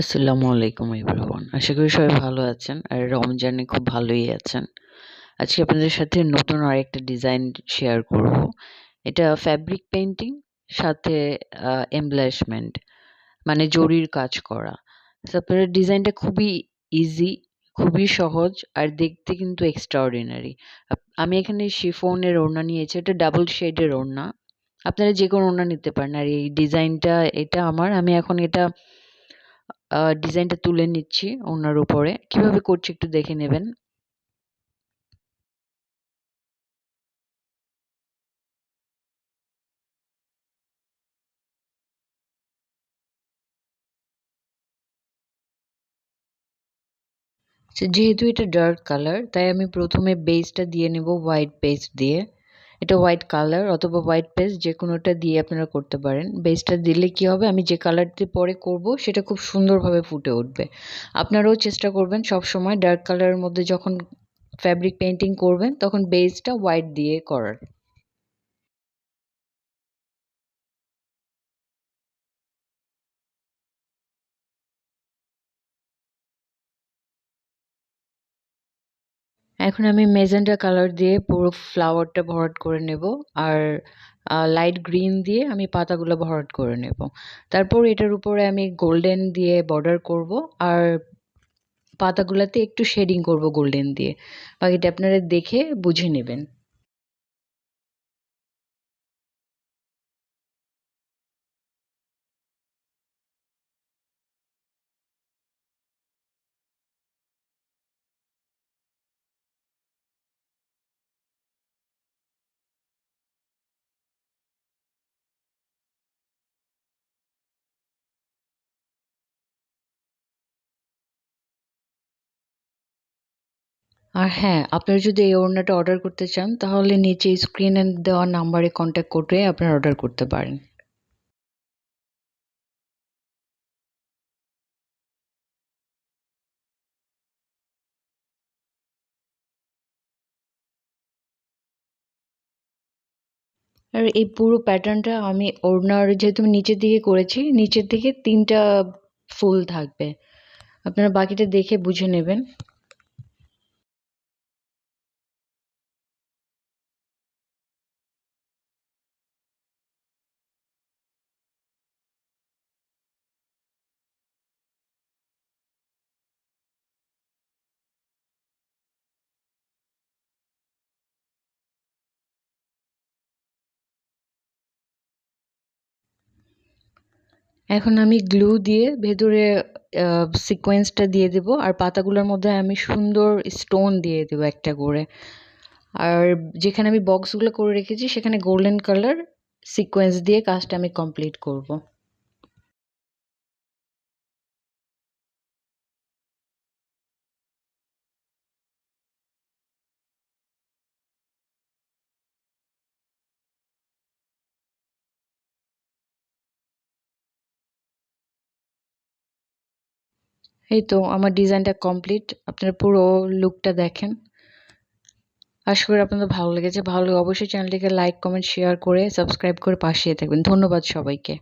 আসসালামু আলাইকুম এভরিওয়ান। আশা করি সবাই ভালো আছেন আর রমজানে খুব ভালোই আছেন। আজকে আপনাদের সাথে নতুন আরেকটা ডিজাইন শেয়ার করব। এটা ফ্যাব্রিক পেন্টিং সাথে এমব্লাশমেন্ট মানে জরির কাজ করা। তারপরে ডিজাইনটা খুবই ইজি খুবই সহজ আর দেখতে কিন্তু এক্সট্রাঅর্ডিনারি আমি এখানে শিফনের ওড়না নিয়েছি, এটা ডাবল শেডের ওড়না। আপনারা যে কোনো ওড়না নিতে পারেন আর এই ডিজাইনটা, এটা আমার, আমি এখন এটা ডিজাইনটা তুলে নিচ্ছি ওনার উপরে। কীভাবে করছি একটু দেখে নেবেন। যেহেতু এটা ডার্ক কালার তাই আমি প্রথমে বেসটা দিয়ে নেব হোয়াইট পেস্ট দিয়ে। এটা হোয়াইট কালার অথবা হোয়াইট পেস্ট যে কোনোটা দিয়ে আপনারা করতে পারেন। বেসটা দিলে কি হবে? আমি যে কালারটি পরে করব, সেটা খুব সুন্দরভাবে ফুটে উঠবে। আপনারাও চেষ্টা করবেন সব সময় ডার্ক কালারের মধ্যে যখন ফ্যাব্রিক পেন্টিং করবেন, তখন বেসটা হোয়াইট দিয়ে করার। এখন আমি মেজেন্টা কালার দিয়ে পুরো ফ্লাওয়ারটা ভরাট করে নেব আর লাইট গ্রিন দিয়ে আমি পাতাগুলো ভরাট করে নেব। তারপর এটার উপরে আমি গোল্ডেন দিয়ে বর্ডার করব আর পাতাগুলোতে একটু শেডিং করব গোল্ডেন দিয়ে। বাকিটা আপনারা দেখে বুঝে নেবেন। আর হ্যাঁ আপনারা যদি এই ওড়নাটা অর্ডার করতে চান, তাহলে নিচে স্ক্রিনে দেওয়া নাম্বারে কন্ট্যাক্ট করে আপনারা অর্ডার করতে পারেন। আর এই পুরো প্যাটার্নটা আমি ওড়নার যেহেতু নিচের দিকে করেছি, নিচের দিকে তিনটা ফুল থাকবে। আপনারা বাকিটা দেখে বুঝে নেবেন। এখন আমি গ্লু দিয়ে ভেতরে সিকোয়েন্সটা দিয়ে দেব আর পাতাগুলোর মধ্যে আমি সুন্দর স্টোন দিয়ে দেবো একটা করে। আর যেখানে আমি বক্সগুলো করে রেখেছি সেখানে গোল্ডেন কালার সিকোয়েন্স দিয়ে কাজটা আমি কমপ্লিট করব। এই তো আমার ডিজাইনটা কমপ্লিট আপনারা পুরো লুকটা দেখেন। আশা করি আপনাদের ভালো লেগেছে। ভালো অবশ্যই চ্যানেলটিকে লাইক কমেন্ট শেয়ার করে সাবস্ক্রাইব করে পাশে থাকবেন। ধন্যবাদ সবাইকে।